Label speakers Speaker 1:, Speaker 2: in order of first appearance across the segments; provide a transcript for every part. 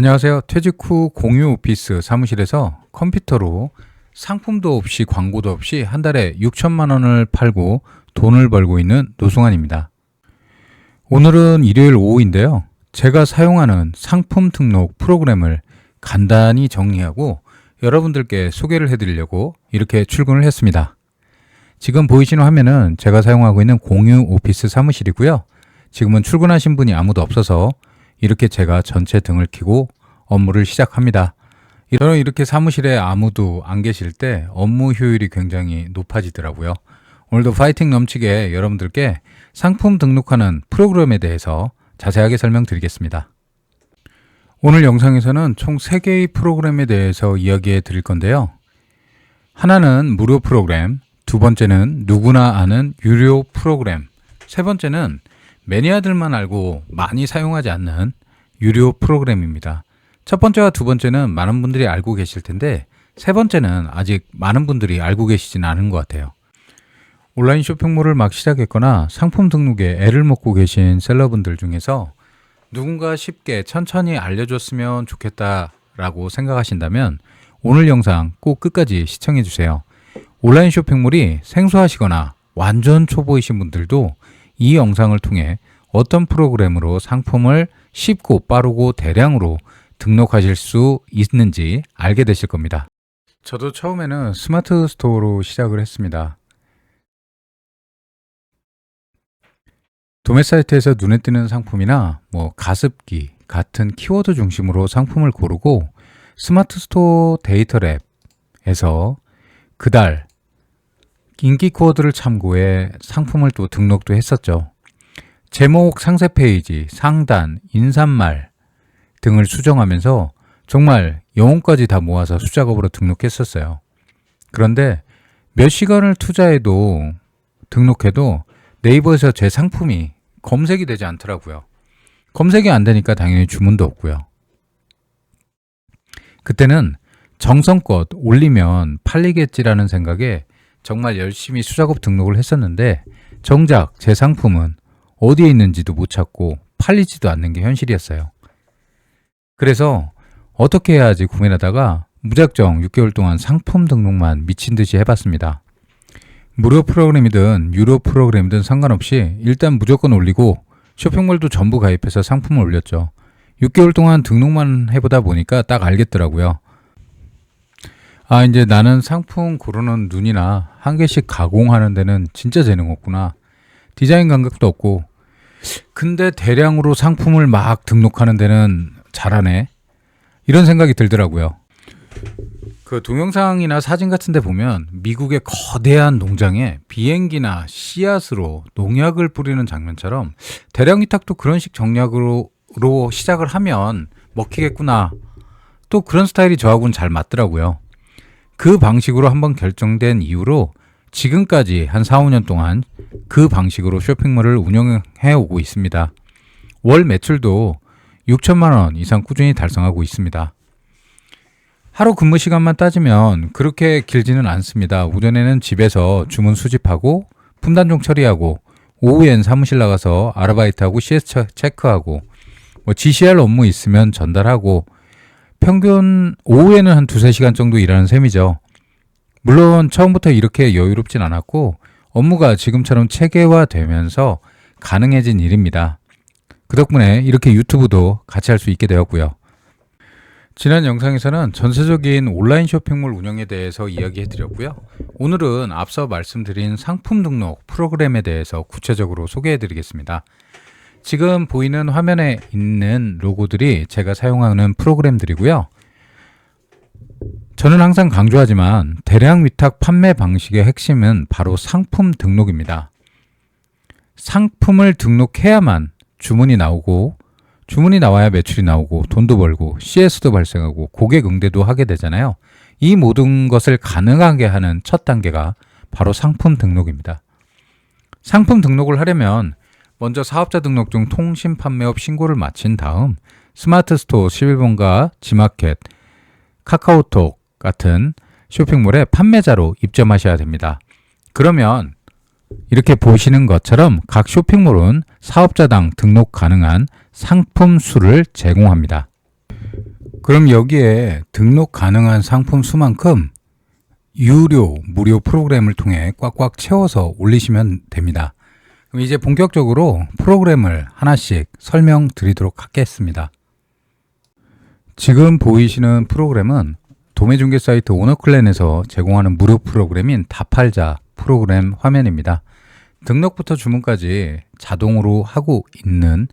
Speaker 1: 안녕하세요. 퇴직 후 공유 오피스 사무실에서 컴퓨터로 상품도 없이 광고도 없이 한 달에 6천만 원을 팔고 돈을 벌고 있는 노승환입니다. 오늘은 일요일 오후인데요. 제가 사용하는 상품 등록 프로그램을 간단히 정리하고 여러분들께 소개를 해드리려고 이렇게 출근을 했습니다. 지금 보이시는 화면은 제가 사용하고 있는 공유 오피스 사무실이고요. 지금은 출근하신 분이 아무도 없어서 이렇게 제가 전체 등을 켜고 업무를 시작합니다. 저는 이렇게 사무실에 아무도 안 계실 때 업무 효율이 굉장히 높아지더라고요. 오늘도 파이팅 넘치게 여러분들께 상품 등록하는 프로그램에 대해서 자세하게 설명드리겠습니다. 오늘 영상에서는 총 3개의 프로그램에 대해서 이야기해 드릴 건데요. 하나는 무료 프로그램, 두 번째는 누구나 아는 유료 프로그램, 세 번째는 매니아들만 알고 많이 사용하지 않는 유료 프로그램입니다. 첫 번째와 두 번째는 많은 분들이 알고 계실 텐데 세 번째는 아직 많은 분들이 알고 계시진 않은 것 같아요. 온라인 쇼핑몰을 막 시작했거나 상품 등록에 애를 먹고 계신 셀러분들 중에서 누군가 쉽게 천천히 알려줬으면 좋겠다라고 생각하신다면 오늘 영상 꼭 끝까지 시청해 주세요. 온라인 쇼핑몰이 생소하시거나 완전 초보이신 분들도 이 영상을 통해 어떤 프로그램으로 상품을 쉽고 빠르고 대량으로 등록하실 수 있는지 알게 되실 겁니다. 저도 처음에는 스마트 스토어로 시작을 했습니다. 도매 사이트에서 눈에 띄는 상품이나 뭐 가습기 같은 키워드 중심으로 상품을 고르고 스마트 스토어 데이터 랩에서 그달 인기 키워드를 참고해 상품을 또 등록도 했었죠. 제목, 상세 페이지, 상단, 인사말 등을 수정하면서 정말 영혼까지 다 모아서 수작업으로 등록했었어요. 그런데 몇 시간을 투자해도 등록해도 네이버에서 제 상품이 검색이 되지 않더라고요. 검색이 안 되니까 당연히 주문도 없고요. 그때는 정성껏 올리면 팔리겠지라는 생각에 정말 열심히 수작업 등록을 했었는데 정작 제 상품은 어디에 있는지도 못 찾고 팔리지도 않는 게 현실이었어요. 그래서 어떻게 해야지 고민하다가 무작정 6개월 동안 상품 등록만 미친 듯이 해봤습니다. 무료 프로그램이든 유료 프로그램이든 상관없이 일단 무조건 올리고 쇼핑몰도 전부 가입해서 상품을 올렸죠. 6개월 동안 등록만 해보다 보니까 딱 알겠더라고요. 아, 이제 나는 상품 고르는 눈이나 한 개씩 가공하는 데는 진짜 재능 없구나. 디자인 감각도 없고. 근데 대량으로 상품을 막 등록하는 데는 잘하네. 이런 생각이 들더라고요. 그 동영상이나 사진 같은 데 보면 미국의 거대한 농장에 비행기나 씨앗으로 농약을 뿌리는 장면처럼 대량 위탁도 그런 식 정략으로 시작을 하면 먹히겠구나. 또 그런 스타일이 저하고는 잘 맞더라고요. 그 방식으로 한번 결정된 이후로 지금까지 한 4, 5년 동안 그 방식으로 쇼핑몰을 운영해 오고 있습니다. 월 매출도 6천만 원 이상 꾸준히 달성하고 있습니다. 하루 근무 시간만 따지면 그렇게 길지는 않습니다. 오전에는 집에서 주문 수집하고 품단종 처리하고 오후엔 사무실 나가서 아르바이트하고 CS 체크하고 뭐 GCR 업무 있으면 전달하고 평균 오후에는 한 두세 시간 정도 일하는 셈이죠. 물론 처음부터 이렇게 여유롭진 않았고 업무가 지금처럼 체계화되면서 가능해진 일입니다. 그 덕분에 이렇게 유튜브도 같이 할 수 있게 되었고요. 지난 영상에서는 전세적인 온라인 쇼핑몰 운영에 대해서 이야기해 드렸고요. 오늘은 앞서 말씀드린 상품 등록 프로그램에 대해서 구체적으로 소개해 드리겠습니다. 지금 보이는 화면에 있는 로고들이 제가 사용하는 프로그램들이고요. 저는 항상 강조하지만 대량 위탁 판매 방식의 핵심은 바로 상품 등록입니다. 상품을 등록해야만 주문이 나오고 주문이 나와야 매출이 나오고 돈도 벌고 CS도 발생하고 고객 응대도 하게 되잖아요. 이 모든 것을 가능하게 하는 첫 단계가 바로 상품 등록입니다. 상품 등록을 하려면 먼저 사업자 등록증 통신 판매업 신고를 마친 다음 스마트 스토어 11번가 지마켓, 카카오톡 같은 쇼핑몰에 판매자로 입점하셔야 됩니다. 그러면 이렇게 보시는 것처럼 각 쇼핑몰은 사업자당 등록 가능한 상품 수를 제공합니다. 그럼 여기에 등록 가능한 상품 수만큼 유료, 무료 프로그램을 통해 꽉꽉 채워서 올리시면 됩니다. 그럼 이제 본격적으로 프로그램을 하나씩 설명드리도록 하겠습니다. 지금 보이시는 프로그램은 도매중개 사이트 오너클랜에서 제공하는 무료 프로그램인 다팔자 프로그램 화면입니다. 등록부터 주문까지 자동으로 하고 있는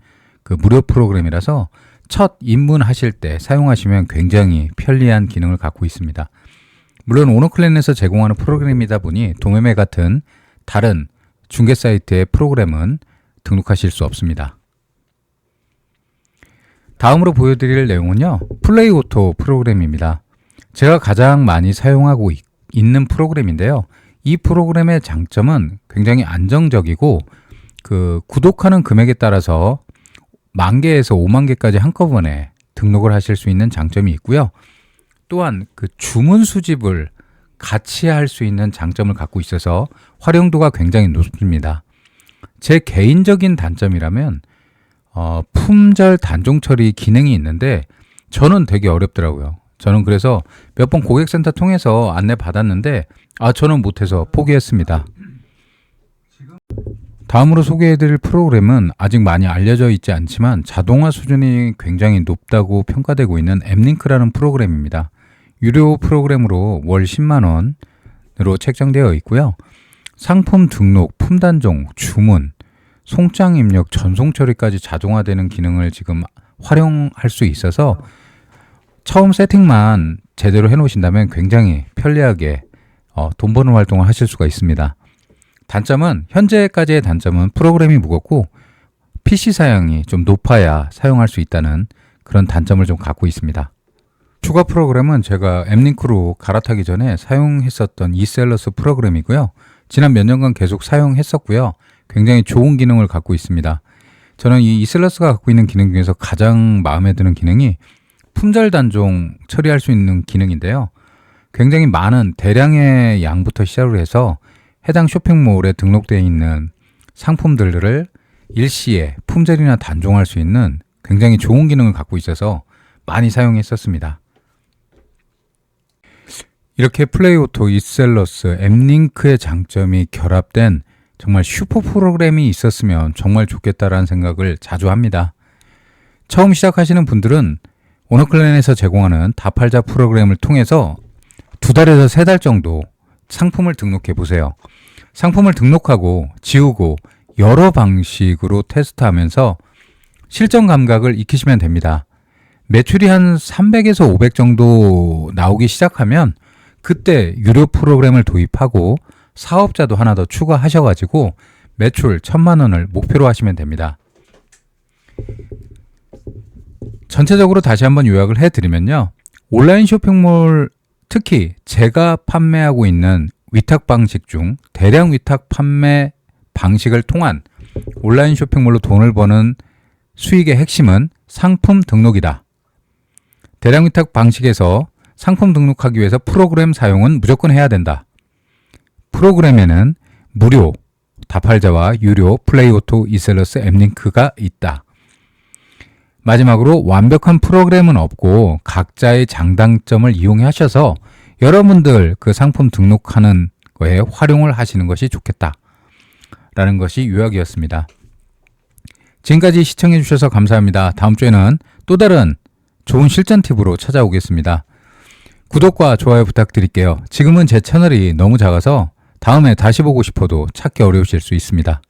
Speaker 1: 그 무료 프로그램이라서 첫 입문하실 때 사용하시면 굉장히 편리한 기능을 갖고 있습니다. 물론 오너클랜에서 제공하는 프로그램이다 보니 도매매 같은 다른 중개 사이트의 프로그램은 등록하실 수 없습니다. 다음으로 보여드릴 내용은요. 플레이 오토 프로그램입니다. 제가 가장 많이 사용하고 있- 있는 프로그램인데요. 이 프로그램의 장점은 굉장히 안정적이고 그 구독하는 금액에 따라서 만 개에서 5만 개까지 한꺼번에 등록을 하실 수 있는 장점이 있고요. 또한 그 주문 수집을 같이 할 수 있는 장점을 갖고 있어서 활용도가 굉장히 높습니다. 제 개인적인 단점이라면 어, 품절 단종 처리 기능이 있는데 저는 되게 어렵더라고요. 저는 그래서 몇 번 고객센터 통해서 안내 받았는데 아 저는 못해서 포기했습니다. 다음으로 소개해드릴 프로그램은 아직 많이 알려져 있지 않지만 자동화 수준이 굉장히 높다고 평가되고 있는 앱링크라는 프로그램입니다. 유료 프로그램으로 월 10만 원으로 책정되어 있고요. 상품 등록, 품단종, 주문, 송장 입력, 전송 처리까지 자동화되는 기능을 지금 활용할 수 있어서 처음 세팅만 제대로 해놓으신다면 굉장히 편리하게 어, 돈 버는 활동을 하실 수가 있습니다. 단점은 현재까지의 단점은 프로그램이 무겁고 PC 사양이 좀 높아야 사용할 수 있다는 그런 단점을 좀 갖고 있습니다. 추가 프로그램은 제가 앱링크로 갈아타기 전에 사용했었던 이셀러스 프로그램이고요. 지난 몇 년간 계속 사용했었고요. 굉장히 좋은 기능을 갖고 있습니다. 저는 이 이셀러스가 갖고 있는 기능 중에서 가장 마음에 드는 기능이 품절 단종 처리할 수 있는 기능인데요. 굉장히 많은 대량의 양부터 시작을 해서 해당 쇼핑몰에 등록되어 있는 상품들을 일시에 품절이나 단종할 수 있는 굉장히 좋은 기능을 갖고 있어서 많이 사용했었습니다. 이렇게 플레이오토, 이셀러스, 앱링크의 장점이 결합된 정말 슈퍼 프로그램이 있었으면 정말 좋겠다라는 생각을 자주 합니다. 처음 시작하시는 분들은 오너클랜에서 제공하는 다팔자 프로그램을 통해서 두 달에서 세 달 정도 상품을 등록해 보세요. 상품을 등록하고 지우고 여러 방식으로 테스트하면서 실전 감각을 익히시면 됩니다. 매출이 한 300에서 500 정도 나오기 시작하면 그때 유료 프로그램을 도입하고 사업자도 하나 더 추가하셔가지고 매출 천만 원을 목표로 하시면 됩니다. 전체적으로 다시 한번 요약을 해드리면요. 온라인 쇼핑몰 특히 제가 판매하고 있는 위탁 방식 중 대량 위탁 판매 방식을 통한 온라인 쇼핑몰로 돈을 버는 수익의 핵심은 상품 등록이다. 대량 위탁 방식에서 상품 등록하기 위해서 프로그램 사용은 무조건 해야 된다. 프로그램에는 무료, 다팔자와 유료, 플레이오토, 이셀러스, 앱링크가 있다. 마지막으로 완벽한 프로그램은 없고 각자의 장단점을 이용하셔서 여러분들 그 상품 등록하는 거에 활용을 하시는 것이 좋겠다. 라는 것이 요약이었습니다. 지금까지 시청해 주셔서 감사합니다. 다음 주에는 또 다른 좋은 실전 팁으로 찾아오겠습니다. 구독과 좋아요 부탁드릴게요. 지금은 제 채널이 너무 작아서 다음에 다시 보고 싶어도 찾기 어려우실 수 있습니다.